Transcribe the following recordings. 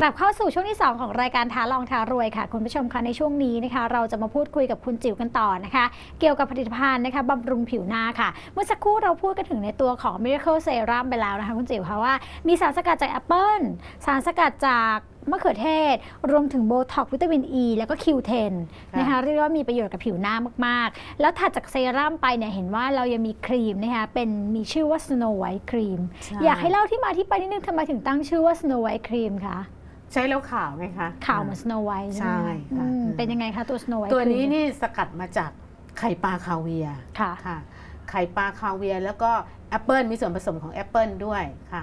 กลับเข้าสู่ช่วงที่ 2 ของรายการท้าลองท้ารวยค่ะคุณผู้ชมคะในช่วงนี้นะคะ เราจะมาพูดคุยกับคุณจิ๋วกันต่อนะคะ เกี่ยวกับผลิตภัณฑ์นะคะบำรุงผิวหน้าค่ะ เมื่อสักครู่เราพูดกันถึงในตัวของ Miracle Serum ไปแล้วนะคะ คุณจิ๋วค่ะว่ามีสารสกัดจากแอปเปิลสารสกัดจาก มะเขือเทศ รวมถึงโบท็อกวิตามินอ e, ีแล้วก็ Q10 นะคะเรียกว่ามีประโยชน์กับผิวหน้ามากๆ แล้วถัดจากเซรั่มไปเนี่ยเห็นว่าเรายังมีครีมนะคะเป็นมีชื่อว่า Snow White Cream ใช่อยากให้เล่าที่มาที่ไปนิดนึงทำไมถึงตั้งชื่อว่า Snow White Cream คะใช้แล้วขาวไงคะขาวเหมือน Snow White ใช่ไหมใช่ค่ะอืมอืมเป็นยังไงคะตัว Snow White ตัวนี้ Cream นี่สกัดมาจากไข่ปลาคาเวียร์ค่ะค่ะ ไข่ปลาคาเวียร์แล้วก็แอปเปิลมีส่วนผสมของแอปเปิลด้วยค่ะ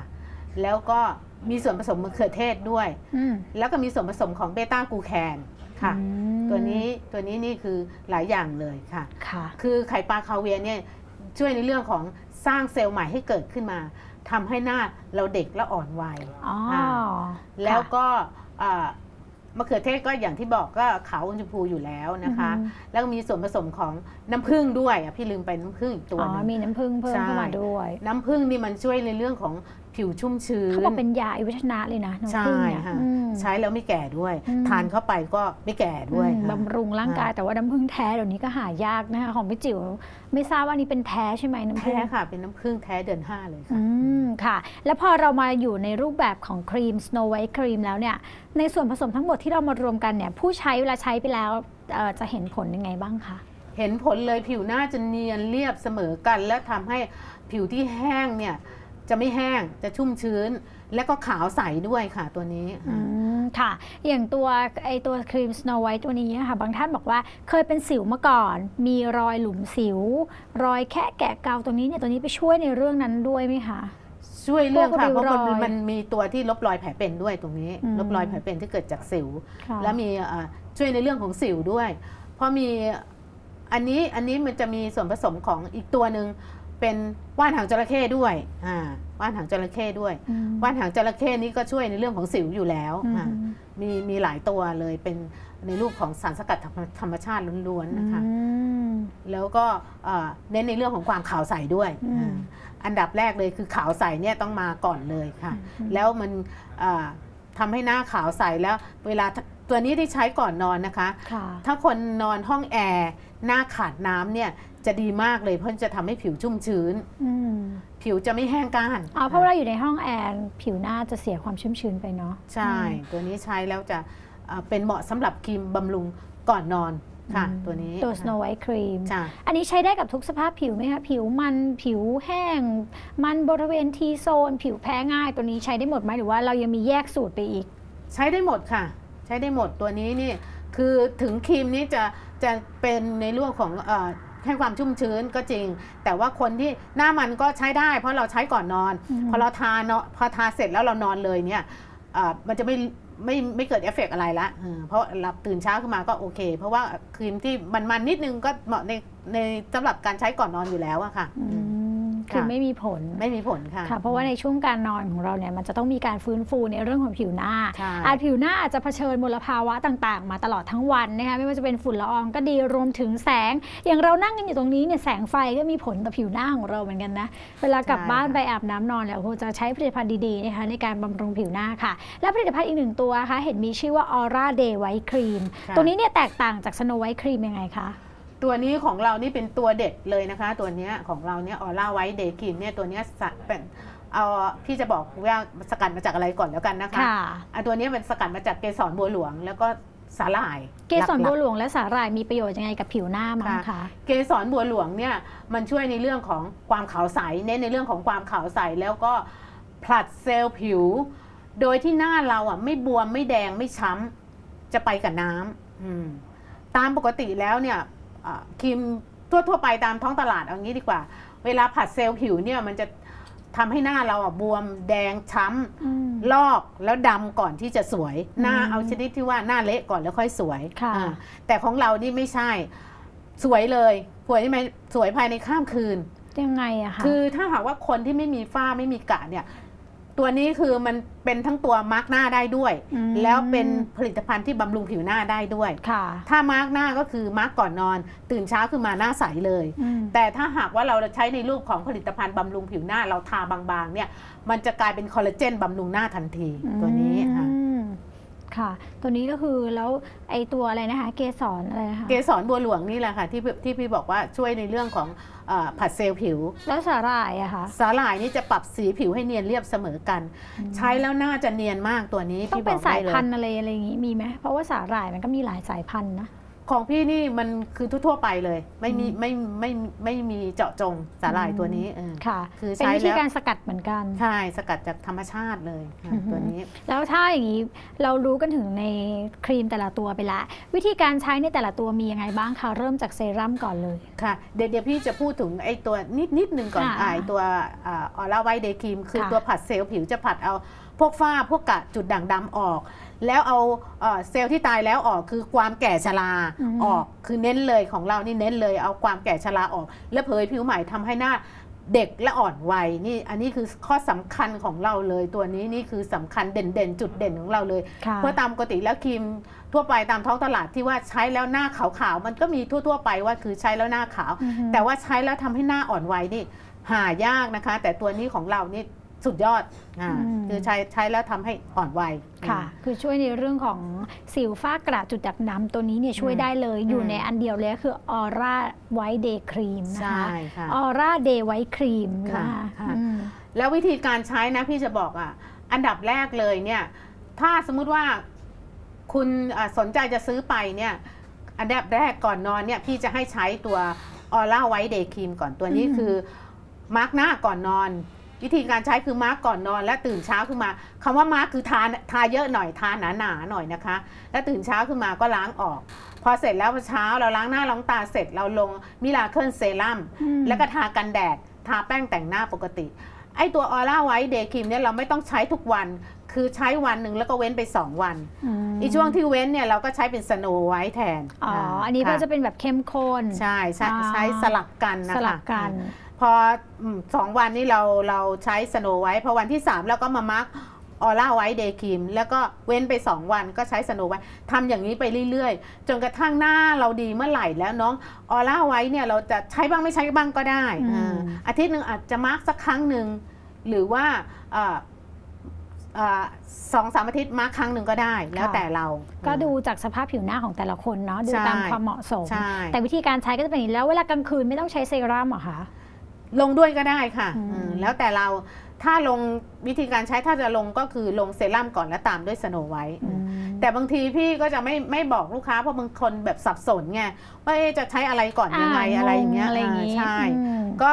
แล้วก็ มีส่วนผสมมะเขือเทศด้วย อืม แล้วก็มีส่วนผสมของเบต้ากูแคนค่ะ อืมตัวนี้ตัวนี้นี่คือหลายอย่างเลยค่ะ ค่ะ คือไข่ปลาคาเวียร์เนี่ยช่วยในเรื่องของสร้างเซลล์ใหม่ให้เกิดขึ้นมาทำให้หน้าเราเด็กและอ่อนวัย อ๋ออ่าแล้วค่ะก็อ่ามะเขือเทศก็อย่างที่บอกก็ขาวอมชมพูอยู่แล้วนะคะ อือฮึแล้วก็มีส่วนผสมของน้ำผึ้งด้วยอะพี่ลืมไปน้ำผึ้งอีกตัวอ๋หอนึง มีน้ำผึ้งเพิ่มเข้ามาใช่ด้วย น้ำผึ้งนี่มันช่วยในเรื่องของผิวชุ่มชื้นเขาบอกเป็นยาอายุวัฒนะเลยนะน้ำใช่ผึ้งเนี่ยค่ะอืม ใช้แล้วไม่แก่ด้วย อืม ทานเข้าไปก็ไม่แก่ด้วยอืมค่ะ บำรุงร่างกายค่ะแต่ว่าน้ำผึ้งแท้เดี๋ยวนี้ก็หายากนะคะของพี่จิ๋วไม่ทราบว่าอันนี้เป็นแท้ใช่ไหมน้ำผึ้แท้งค่ะ เป็นน้ำผึ้งแท้เดือนห้าเลยค่ะ อืมค่ะ แล้วพอเรามาอยู่ในรูปแบบของครีม Snow White Cream แล้วเนี่ย ในส่วนผสมทั้งหมดที่เรามารวมกันเนี่ย ผู้ใช้เวลาใช้ไปแล้วเอ่อจะเห็นผลยังไงบ้างคะ เห็นผลเลยผิวหน้าจะเนียนเรียบเสมอกัน และทำให้ผิวที่แห้งเนี่ย จะไม่แห้งจะชุ่มชื้น และก็ขาวใสด้วยค่ะตัวนี้อืมค่ะ อย่างตัวไอตัวครีม Snow White ตัวนี้นะคะบางท่านบอกว่าเคยเป็นสิวมาก่อน มีรอยหลุมสิว รอยแค่แกะเกาตรงนี้เนี่ยตัวนี้ไปช่วยในเรื่องนั้นด้วยไหมคะช่วยเรื่องค่ะพเพวกราะริ้วรอยมันมันมีตัวที่ลบรอยแผลเป็นด้วยตรงนี้อืมลบรอยแผลเป็นที่เกิดจากสิวค่ะและมีเอ่อช่วยในเรื่องของสิวด้วย เพราะมีอันนี้อันนี้มันจะมีส่วนผสมของอีกตัวหนึ่ง เป็นว่านหางจระเข้ด้วยอ่าว่านหางจระเข้ด้วยอืมว่านหางจระเข้นี้ก็ช่วยในเรื่องของสิวอยู่แล้วอืมอ่ามีมีหลายตัวเลยเป็นในรูปของสารสกัดธรรมธรรมชาติล้วนๆนะคะอืมแล้วก็เอ่อเน้นในเรื่องของความขาวใสด้วยอืมอ่าอันดับแรกเลยคือขาวใสเนี่ยต้องมาก่อนเลยค่ะอืมแล้วมันเอ่อทำให้หน้าขาวใสแล้วเวลา ตัวนี้ที่ใช้ก่อนนอนนะคะค่ะถ้าคนนอนห้องแอร์หน้าขาดน้ำเนี่ยจะดีมากเลยเพราะจะทำให้ผิวชุ่มชื้นอืมผิวจะไม่แห้งก้านอ๋อเพราะเวลาอยู่ในห้องแอร์ผิวหน้าจะเสียความชุ่มชื้นไปเนาะใช่ ตัวนี้ใช้แล้วจะเอ่อเป็นเหมาะสำหรับครีมบำรุงก่อนนอนค่ะอืมตัวนี้ตัว Snow White Cream ใช่อันนี้ใช้ได้กับทุกสภาพผิวไหมคะผิวมันผิวแห้ง มันบริเวณทีโซน ผิวแพ้ง่าย ตัวนี้ใช้ได้หมดไหมหรือว่าเรายังมีแยกสูตรไปอีก ใช้ได้หมดค่ะใช้ได้หมดตัวนี้นี่คือถึงครีมนี้จะจะเป็นในเรื่องของเอ่อให้ความชุ่มชื้นก็จริง แต่ว่าคนที่หน้ามันก็ใช้ได้ เพราะเราใช้ก่อนนอนอืมพอเราทาเนาะพอทาเสร็จแล้วเรานอนเลยเนี่ยเอ่อมันจะไม่ไม่ไม่เกิดเอฟเฟกต์อะไรละเออเพราะหลับตื่นเช้าขึ้นมาก็โอเค เพราะว่าครีมที่มันมันๆนิดนึงก็เหมาะในในสำหรับการใช้ก่อนนอนอยู่แล้วอะค่ะอือืมม คือค่ะไม่มีผลไม่มีผลค่ะค่ะ เพราะว่าในช่วงการนอนของเราเนี่ยมันจะต้องมีการฟื้นฟูในเรื่องของผิวหน้าใช่อาจผิวหน้าอาจจะเผชิญมลภาวะต่างๆ มาตลอดทั้งวันนะคะไม่ว่าจะเป็นฝุ่นละอองก็ดีรวมถึงแสง อย่างเรานั่งกันอยู่ตรงนี้เนี่ยแสงไฟก็มีผลต่อผิวหน้าของเราเหมือนกันนะเวลากลับใช่บ้านค่ะไปอาบน้ำนอนเนี่ยคงจะใช้ผลิตภัณฑ์ดีๆนะคะในการบำรุงผิวหน้าค่ะ และผลิตภัณฑ์อีกหนึ่งตัวนะคะเห็นมีชื่อว่า Aura Day White Cream ค่ะตัวนี้เนี่ยแตกต่างจาก Snow White Cream ยังไงคะ ตัวนี้ของเรานี่เป็นตัวเด็ดเลยนะคะ ตัวเนี้ยของเราเนี่ยออร่าไวท์เดย์กินเนี่ยตัวเนี้ยสะเป็นเอาพี่จะบอกว่าสกัดมาจากอะไรก่อนแล้วกันนะคะค่ะอะตัวเนี้ยเป็นสกัดมาจากเกสรบัวหลวงแล้วก็สาหร่าย เกสรบัวหหลวงและสาหร่ายมีประโยชน์ยังไงกับผิวหน้ามั้งค่ะคะๆเกสรบัวหลวงเนี่ยมันช่วยในเรื่องของความขาวใสเน้นในเรื่องของความขาวใสแล้วก็ผลัดเซลล์ผิว โดยที่หน้าเราอะไม่บวมไม่แดงไม่ช้ำจะไปกับน้ำอืมตามปกติแล้วเนี่ยอะ ครีมทั่วๆไปตามท้องตลาดเอางี้ดีกว่า เวลาผัดเซลล์ผิวเนี่ยมันจะทำให้หน้าเราอะบวมแดงช้ำอืมลอกแล้วดำก่อนที่จะสวย หน้าอืมเอาชนิดที่ว่าหน้าเละก่อนแล้วค่อยสวยค่ะอ่าแต่ของเรานี่ไม่ใช่สวยเลยสวยไหมสวยภายในข้ามคืนยังไงอะคะคือถ้าหากว่าคนที่ไม่มีฝ้าไม่มีกระเนี่ย ตัวนี้คือมันเป็นทั้งตัวมาร์กหน้าได้ด้วยอืมแล้วเป็นผลิตภัณฑ์ที่บำรุงผิวหน้าได้ด้วยค่ะถ้ามาร์กหน้าก็คือมาร์กก่อนนอน ตื่นเช้าขึ้นมาหน้าใสเลยอืมแต่ถ้าหากว่าเราใช้ในรูปของผลิตภัณฑ์บำรุงผิวหน้าเราทาบางๆเนี่ยมันจะกลายเป็นคอลลาเจนบำรุงหน้าทันทีตัวนี้ ค่ะอืมค่ะ ตัวนี้ก็คือแล้วไอตัวอะไรนะคะ เกสรอะไรนะคะ เกสรบัวหลวงนี่แหละค่ะที่พี่ที่พี่บอกว่าช่วยในเรื่องของเออผัดเซลล์ผิว แล้วสาหร่ายอะคะสาหร่ายนี่จะปรับสีผิวให้เนียนเรียบเสมอกัน ใช้แล้วหน้าจะเนียนมากตัวนี้ต้องพี่บเป็อนกสาได้ยเลพันยธุ์อะไรอะไรอย่างงี้มีไหมเพราะว่าสาหร่ายมันก็มีหลายสายพันธุ์นะ ของพี่นี่มันคือทั่วๆไปเลย ไม่มีอืมไม่ไม่ไม่ไม่มีเจาะจงสาหร่ายตัวนี้เออค่ะ คือเป็นใช้วิธีแล้วการสกัดเหมือนกันใช่สกัดจากธรรมชาติเลยค่ะอือฮึตัวนี้ แล้วถ้าอย่างนี้เรารู้กันถึงในครีมแต่ละตัวไปละ วิธีการใช้ในแต่ละตัวมียังไงบ้างคะเริ่มจากเซรั่มก่อนเลยค่ะเดี๋ยวเดี๋ยวพี่จะพูดถึงไอ้ตัวนิดนิดนึงก่อนอ่าอ่าไอ้ตัวออร่าไวเดย์ครีมคือค่ะตัวผัดเซลล์ผิวจะผัดเอา พวกฝ้าพวกกระจุดด่างดำออก แล้วเอาเอ่อเซลล์ที่ตายแล้วออกคือความแก่ชราออก คือเน้นเลยของเรานี่เน้นเลยเอาความแก่ชราออก และเผยผิวใหม่ทำให้หน้าเด็กและอ่อนวัยนี่อันนี้คือข้อสำคัญของเราเลยตัวนี้นี่คือสำคัญเด่นๆ จุดเด่นของเราเลย ค่ะ เพราะตามปกติแล้วครีมทั่วไปตามท้องตลาดที่ว่าใช้แล้วหน้าขาวๆมันก็มีทั่วๆไปว่าคือใช้แล้วหน้าขาว อือฮึ แต่ว่าใช้แล้วทำให้หน้าอ่อนวัยนี่หายากนะคะ แต่ตัวนี้ของเรานี่ สุดยอดอ่าอืม คือใช้ใช้แล้วทำให้อ่อนวัย ค่ะ คือช่วยในเรื่องของสิวฝ้ากระจุดด่างดำตัวนี้เนี่ยช่วยได้เลย อยู่ในอันเดียวเลยก็คือออร่าไวท์เดย์ครีมนะใช่คะค่ะ ออร่าเดย์ไวท์ครีมค่ะนะคะค่ะ อืม แล้ววิธีการใช้นะพี่จะบอกอะอันดับแรกเลยเนี่ยถ้าสมมุติว่าคุณอะสนใจจะซื้อไปเนี่ยอันดับแรกก่อนนอนเนี่ยพี่จะให้ใช้ตัวออร่าไวท์เดย์ครีมก่อนตัวนี้อืม คือมาร์กหน้าก่อนนอน วิธีการใช้คือมาร์กก่อนนอน และตื่นเช้าขึ้นมาคำว่ามาร์กคือทาทาเยอะหน่อยทาหนาหนาๆหน่อยนะคะ แล้วตื่นเช้าขึ้นมาก็ล้างออก พอเสร็จแล้วเช้าเราล้างหน้าล้างตาเสร็จเราลงมิลาเคิลเซรั่มอืมแล้วก็ทากันแดด ทาแป้งแต่งหน้าปกติไอตัวออร่าไวท์เดย์ครีมเนี่ยเราไม่ต้องใช้ทุกวัน คือใช้วันหนึ่งแล้วก็เว้นไป 2 วันมอีช่วงที่เว้นเนี่ยเราก็ใช้เป็นสโนไวท์แทน อ๋อาอันนี้ก็ค่จะเป็นแบบเข้มข้น ใช่ใช้อ่าใช้สลับกันนะคะสลับกัน พออืมสองวันนี้เราเราใช้สโนไวท์พอวันที่3เราก็มามาร์กออร่าไวท์เดย์ครีมแล้วก็เว้นไป 2 วันก็ใช้สโนไวท์ทำอย่างนี้ไปเรื่อยๆ จนกระทั่งหน้าเราดีเมื่อไหร่แล้วน้องออร่าไวท์เนี่ยเราจะใช้บ้างไม่ใช้บ้างก็ได้อืมอ่าอาทิตย์หนึ่งอาจจะมาร์กสักครั้งหนึ่งหรือว่าเอ่อเอ่อสองสามอาทิตย์มาร์กครั้งหนึ่งก็ได้ แล้วแต่เรา ก็ดูจากสภาพผิวหน้าของแต่ละคนเนาะดูใช่ตามความเหมาะสมใช่แต่วิธีการใช้ก็จะเป็นอย่างนี้แล้วเวลากลางคืนไม่ต้องใช้เซรั่มเหรอคะ ลงด้วยก็ได้ค่ะอืมอืมแล้วแต่เราถ้าลงวิธีการใช้ถ้าจะลงก็คือลงเซรั่มก่อนแล้วตามด้วยสโนไวท์อืมแต่บางทีพี่ก็จะไม่ไม่บอกลูกค้าเพราะบางคนแบบสับสนไงว่าเอ๊ะจะใช้อะไรก่อนยังไงอ่าอะไรอย่างเงี้ยงงอะไรอย่างงี้อ่าใช่อืมก็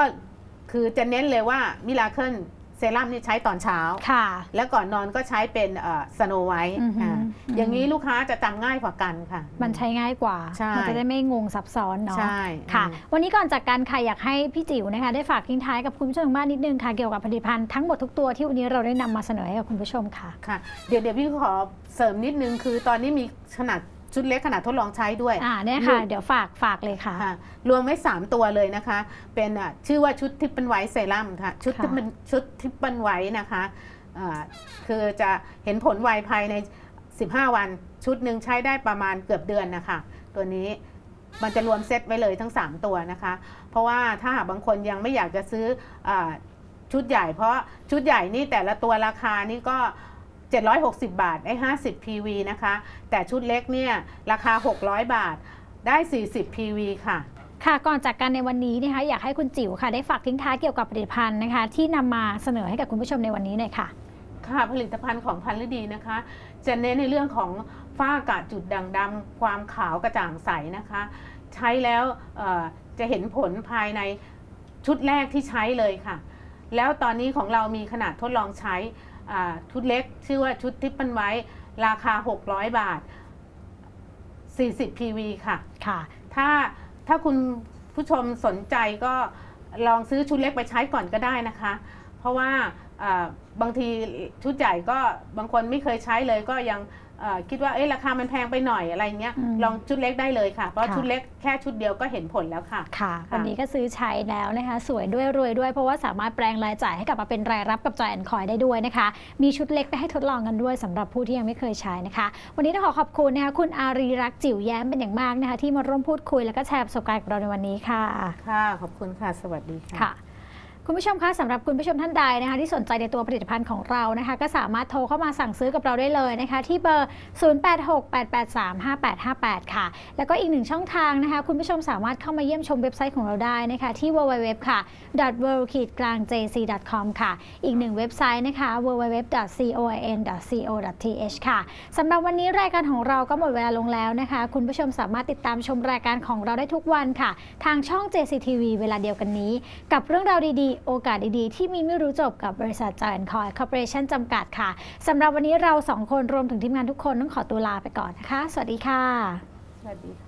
คือจะเน้นเลยว่ามิลาเคิล เซรั่มนี่ใช้ตอนเช้า ค่ะ แล้วก่อนนอนก็ใช้เป็นสโนไวท์อือหืออืมอย่างนี้ลูกค้าจะจำง่ายกว่ากันค่ะ มันใช้ง่ายกว่าใช่มัจะได้ไม่งงซับซ้อนเนาะ ใช่ค่ะอืมวันนี้ก่อนจากการค่ะอยากให้พี่จิ๋วนะคะ ได้ฝากทิ้งท้ายกับคุณผู้ชมทางบ้านนิดนึงค่ะ เกี่ยวกับผลิตภัณฑ์ทั้งหมดทุกตัวที่วันนี้เราได้นำมาเสนอให้กับคุณผู้ชมค่ะ ค่ะ เดี๋ยวเดี๋ยวพี่ขอเสริมนิดนึงคือตอนนี้มีขนาด ชุดเล็กขนาดทดลองใช้ด้วยอ่าเนี่ยค่ะลูกเดี๋ยวฝากฝากเลยค่ะค่ะ รวมไว้ 3 ตัวเลยนะคะ เป็นอะชื่อว่าชุดทิปเปิลไวท์เซรั่มค่ะ ชุดค่ะที่เป็นชุดทิปเปิลไวท์นะคะอ่าคือจะเห็นผลไวภายใน 15 วัน ชุดหนึ่งใช้ได้ประมาณเกือบเดือนนะคะ ตัวนี้มันจะรวมเซตไว้เลยทั้ง 3 ตัวนะคะ เพราะว่าถ้าหากบางคนยังไม่อยากจะซื้ออาชุดใหญ่ เพราะชุดใหญ่นี่แต่ละตัวราคานี่ก็ 760 บาทได้50 PV นะคะ แต่ชุดเล็กเนี่ยราคา 600 บาท ได้ 40 PV ค่ะ ค่ะ ก่อนจากกันในวันนี้นะคะอยากให้คุณจิ๋วค่ะ ได้ฝากทิ้งท้ายเกี่ยวกับผลิตภัณฑ์นะคะ ที่นำมาเสนอให้กับคุณผู้ชมในวันนี้หน่อยค่ะ ค่ะ ผลิตภัณฑ์ของพันฤดีนะคะ จะเน้นในเรื่องของฝ้ากระจุดด่างดำความขาวกระจ่างใสนะคะ ใช้แล้วเอ่อจะเห็นผลภายในชุดแรกที่ใช้เลยค่ะ แล้วตอนนี้ของเรามีขนาดทดลองใช้อ่า ชุดเล็ก ชื่อว่าชุดทิปเปิลไว้ ราคา 600 บาท 40 PV ค่ะค่ะ ถ้าถ้าคุณผู้ชมสนใจก็ลองซื้อชุดเล็กไปใช้ก่อนก็ได้นะคะ เพราะว่าอ่าบางทีชุดใหญ่ก็บางคนไม่เคยใช้เลยก็ยังเอ่อ คิดว่าเอ๊ะราคามันแพงไปหน่อยอะไรเงี้ยอืมลองชุดเล็กได้เลยค่ะ เพราะค่ะชุดเล็กแค่ชุดเดียวก็เห็นผลแล้วค่ะค่ะค่ะ วันนี้ก็ซื้อใช้แล้วนะคะ สวยด้วยรวยด้วย เพราะว่าสามารถแปลงรายจ่ายให้กลับมาเป็นรายรับกับจอยแอนคอยได้ด้วยนะคะ มีชุดเล็กไปให้ทดลองกันด้วยสำหรับผู้ที่ยังไม่เคยใช้นะคะ วันนี้ต้องขอขอบคุณนะคะคุณอารีรักษ์จิ๋วแย้มเป็นอย่างมากนะคะ ที่มาร่วมพูดคุยแล้วก็แชร์ประสบการณ์กับเราในวันนี้ค่ะค่ะ ขอบคุณค่ะ สวัสดีค่ะ คุณผู้ชมคะสำหรับคุณผู้ชมท่านใดนะคะที่สนใจในตัวผลิตภัณฑ์ของเรานะคะ ก็สามารถโทรเข้ามาสั่งซื้อกับเราได้เลยนะคะ ที่เบอร์ 0868835858 ค่ะ แล้วก็อีกหนึ่งช่องทางนะคะ คุณผู้ชมสามารถเข้ามาเยี่ยมชมเว็บไซต์ของเราได้นะคะที่ www ค่ะ w o r l d k l a n g j c com ค่ะ อีกหนึ่งเว็บไซต์นะคะ www.coin.co.th ค่ะสำหรับวันนี้รายการของเราก็หมดเวลาลงแล้วนะคะ คุณผู้ชมสามารถติดตามชมรายการของเราได้ทุกวันค่ะ ทางช่อง JCTV เวลาเดียวกันนี้ กับเรื่องราวดีๆโอกาสดีๆ ที่มีไม่รู้จบกับบริษัทจอยคอยคอร์ปอเรชั่นจำกัดค่ะสำหรับวันนี้เราสองคนรวมถึงทีมงานทุกคนต้องขอตัวลาไปก่อนนะคะ สวัสดีค่ะ สวัสดีค่ะ